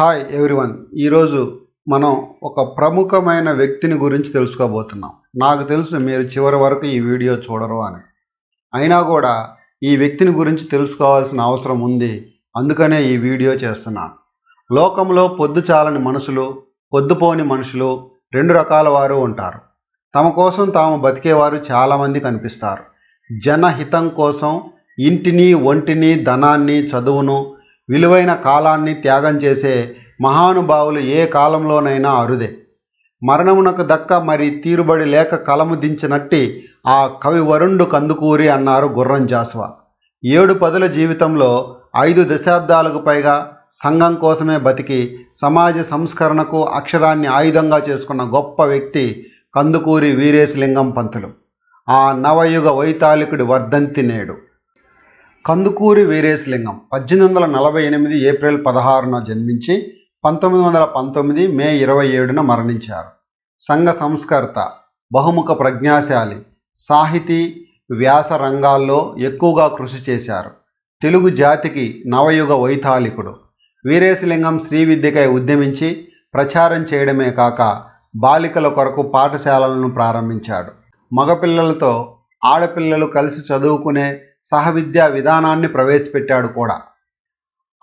Hi everyone ఈరోజు మనం ఒక ప్రముఖమైన వ్యక్తిని గురించి తెలుసుకోబోతున్నాం. నాకు తెలుసు మీరు చివరి వరకు ఈ వీడియో చూడరు అని. అయినా కూడా ఈ వ్యక్తిని గురించి తెలుసుకోవాల్సిన అవసరం ఉంది. అందుకనే ఈ వీడియో చేస్తున్నాను లోకంలో పొద్దు చాలని మనుషులు పొద్దుపోని మనుషులు రెండు రకాల వారు ఉంటారు. తమ కోసం తాము బతికేవారు చాలామంది కనిపిస్తారు. జనహితం కోసం ఇంటిని ఒంటిని ధనాన్ని చదువును విలువైన కాలాన్ని త్యాగం చేసే మహానుభావులు ఏ కాలంలోనైనా అరుదే. మరణమునకు దక్క మరి తీరుబడి లేక కలము దించినట్టి ఆ కవి వరుణుడు కందుకూరి అన్నారు గుర్రం జాస్వా. ఏడు పదుల జీవితంలో ఐదు దశాబ్దాలకు పైగా సంఘం కోసమే బతికి సమాజ సంస్కరణకు అక్షరాన్ని ఆయుధంగా చేసుకున్న గొప్ప వ్యక్తి కందుకూరి వీరేశలింగం పంతులు. ఆ నవయుగ వైతాళికుడి వర్ధంతి నేడు. కందుకూరి వీరేశలింగం పద్దెనిమిది వందల నలభై ఎనిమిది ఏప్రిల్ పదహారున జన్మించి పంతొమ్మిది వందల పంతొమ్మిది మే ఇరవై ఏడున మరణించారు. సంఘ సంస్కర్త బహుముఖ ప్రజ్ఞాశాలి సాహితీ వ్యాస రంగాల్లో ఎక్కువగా కృషి చేశారు. తెలుగు జాతికి నవయుగ వైతాళికుడు. వీరేశలింగం శ్రీ విద్యకై ఉద్యమించి ప్రచారం చేయడమే కాక బాలికల కొరకు పాఠశాలలను ప్రారంభించాడు. మగపిల్లలతో ఆడపిల్లలు కలిసి చదువుకునే సహవిద్యా విధానాన్ని ప్రవేశపెట్టాడు కూడా.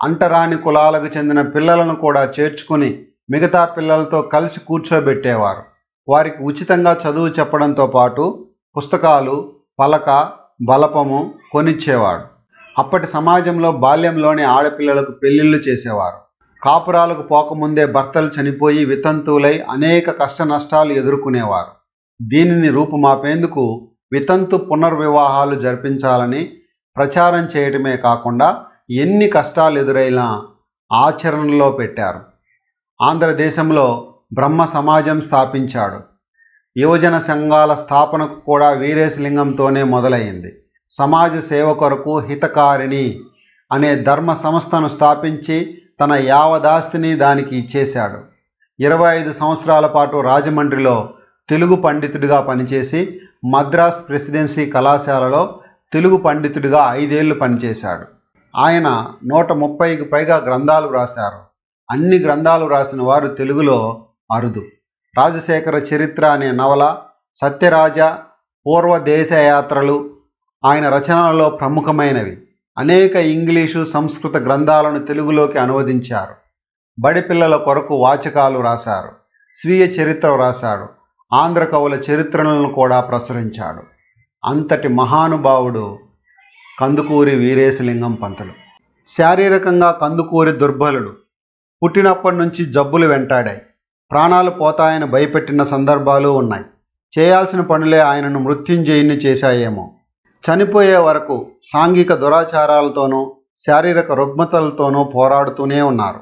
అంటరాని కులాలకు చెందిన పిల్లలను కూడా చేర్చుకుని మిగతా పిల్లలతో కలిసి కూర్చోబెట్టేవారు. వారికి ఉచితంగా చదువు చెప్పడంతో పాటు పుస్తకాలు పలక బలపము కొనిచ్చేవాడు. అప్పటి సమాజంలో బాల్యంలోని ఆడపిల్లలకు పెళ్ళిళ్ళు చేసేవారు. కాపురాలకు పోకముందే భర్తలు చనిపోయి వితంతువులై అనేక కష్ట నష్టాలు ఎదుర్కొనేవారు. దీనిని రూపుమాపేందుకు వితంతు పునర్వివాహాలు జరిపించాలని ప్రచారం చేయటమే కాకుండా ఎన్ని కష్టాలు ఎదురైనా ఆచరణలో పెట్టారు. ఆంధ్రదేశంలో బ్రహ్మ సమాజం స్థాపించాడు. యువజన సంఘాల స్థాపనకు కూడా వీరేశలింగంతోనే మొదలైంది. సమాజ సేవ కొరకు హితకారిణి అనే ధర్మ సంస్థను స్థాపించి తన యావదాస్తిని దానికి ఇచ్చేశాడు. ఇరవై ఐదు సంవత్సరాల పాటు రాజమండ్రిలో తెలుగు పండితుడిగా పనిచేసి మద్రాస్ ప్రెసిడెన్సీ కళాశాలలో తెలుగు పండితుడిగా ఐదేళ్ళు పనిచేశాడు. ఆయన నూట ముప్పైకి పైగా గ్రంథాలు రాశారు అన్ని గ్రంథాలు రాసిన వారు తెలుగులో అరుదు. రాజశేఖర చరిత్ర అనే నవల సత్యరాజ పూర్వ దేశయాత్రలు ఆయన రచనలలో ప్రముఖమైనవి. అనేక ఇంగ్లీషు సంస్కృత గ్రంథాలను తెలుగులోకి అనువదించారు. బడిపిల్లల కొరకు వాచకాలు రాశారు స్వీయ చరిత్ర రాశాడు ఆంధ్ర కవుల చరిత్రలను కూడా ప్రచురించాడు. అంతటి మహానుభావుడు కందుకూరి వీరేశలింగం పంతులు. శారీరకంగా కందుకూరి దుర్బలుడు. పుట్టినప్పటి నుంచి జబ్బులు వెంటాడాయి. ప్రాణాలు పోతాయని భయపెట్టిన సందర్భాలు ఉన్నాయి. చేయాల్సిన పనులే ఆయనను మృత్యుంజయుని చేశాయేమో. చనిపోయే వరకు సాంఘిక దురాచారాలతోనూ శారీరక రుగ్మతలతోనూ పోరాడుతూనే ఉన్నారు.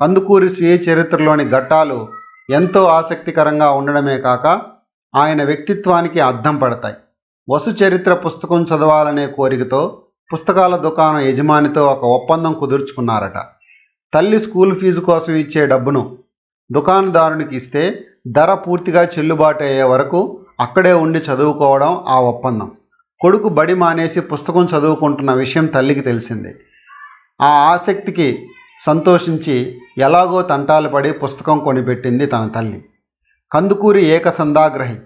కందుకూరి స్వీయ చరిత్రలోని ఘట్టాలు ఎంతో ఆసక్తికరంగా ఉండడమే కాక ఆయన వ్యక్తిత్వానికి అద్దం పడతాయి. వసు చరిత్ర పుస్తకం చదవాలనే కోరికతో పుస్తకాల దుకాణం యజమానితో ఒక ఒప్పందం కుదుర్చుకున్నారట. తల్లి స్కూల్ ఫీజు కోసం ఇచ్చే డబ్బును దుకాణదారునికి ఇస్తే ధర పూర్తిగా చెల్లుబాటు అయ్యే వరకు అక్కడే ఉండి చదువుకోవడం ఆ ఒప్పందం. కొడుకు బడి మానేసి పుస్తకం చదువుకుంటున్న విషయం తల్లికి తెలిసింది. ఆ ఆసక్తికి సంతోషించి ఎలాగో తంటాలు పడి పుస్తకం కొనిపెట్టింది తన తల్లి. కందుకూరి ఏకసందాగ్రహి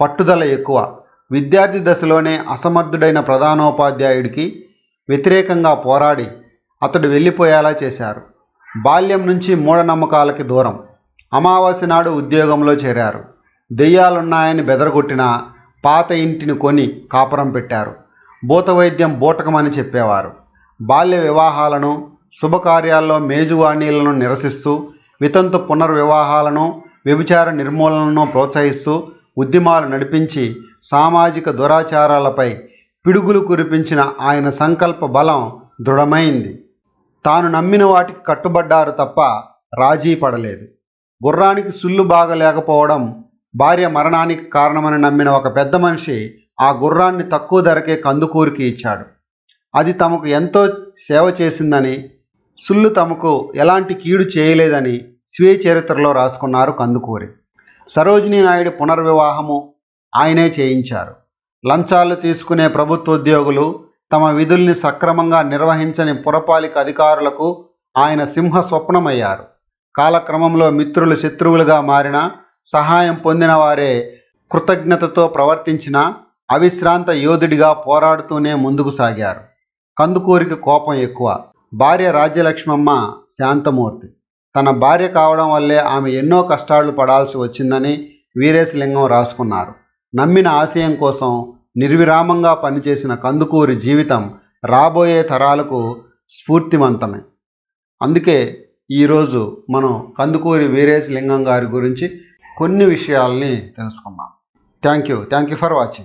పట్టుదల ఎక్కువ. విద్యార్థి దశలోనే అసమర్థుడైన ప్రధానోపాధ్యాయుడికి వ్యతిరేకంగా పోరాడి అతడు వెళ్ళిపోయేలా చేశారు. బాల్యం నుంచి మూఢనమ్మకాలకి దూరం. అమావాస్య నాడు ఉద్యోగంలో చేరారు. దెయ్యాలున్నాయని బెదరగొట్టిన పాత ఇంటిని కొని కాపురం పెట్టారు. భూతవైద్యం బూటకమని చెప్పేవారు. బాల్య వివాహాలను శుభకార్యాల్లో మేజువాణీలను నిరసిస్తూ వితంతు పునర్వివాహాలను వ్యభిచార నిర్మూలనను ప్రోత్సహిస్తూ ఉద్యమాలు నడిపించి సామాజిక దురాచారాలపై పిడుగులు కురిపించిన ఆయన సంకల్ప బలం దృఢమైంది. తాను నమ్మిన వాటికి కట్టుబడ్డారు తప్ప రాజీ పడలేదు. గుర్రానికి సుల్లు బాగలేకపోవడం భార్య మరణానికి కారణమని నమ్మిన ఒక పెద్ద మనిషి ఆ గుర్రాన్ని తక్కువ ధరకే కందుకూరికి ఇచ్చాడు. అది తమకు ఎంతో సేవ చేసిందని సుల్లు తమకు ఎలాంటి కీడు చేయలేదని స్వీయ చరిత్రలో రాసుకున్నారు కందుకూరి. సరోజినీ నాయుడు పునర్వివాహము ఆయనే చేయించారు. లంచాలు తీసుకునే ప్రభుత్వ ఉద్యోగులు తమ విధుల్ని సక్రమంగా నిర్వహించని పురపాలిక అధికారులకు ఆయన సింహ స్వప్నమయ్యారు కాలక్రమంలో మిత్రులు శత్రువులుగా మారిన సహాయం పొందిన వారే కృతజ్ఞతతో ప్రవర్తించిన అవిశ్రాంత యోధుడిగా పోరాడుతూనే ముందుకు సాగారు. కందుకూరికి కోపం ఎక్కువ. భార్య రాజ్యలక్ష్మమ్మ శాంతమూర్తి. తన భార్య కావడం వల్లే ఆమె ఎన్నో కష్టాలు పడాల్సి వచ్చిందని వీరేశలింగం రాసుకున్నారు. నమ్మిన ఆశయం కోసం నిర్విరామంగా పనిచేసిన కందుకూరి జీవితం రాబోయే తరాలకు స్ఫూర్తివంతమే. అందుకే ఈరోజు మనం కందుకూరి వీరేశలింగం గారి గురించి కొన్ని విషయాల్ని తెలుసుకున్నాం thank you. Thank you for watching.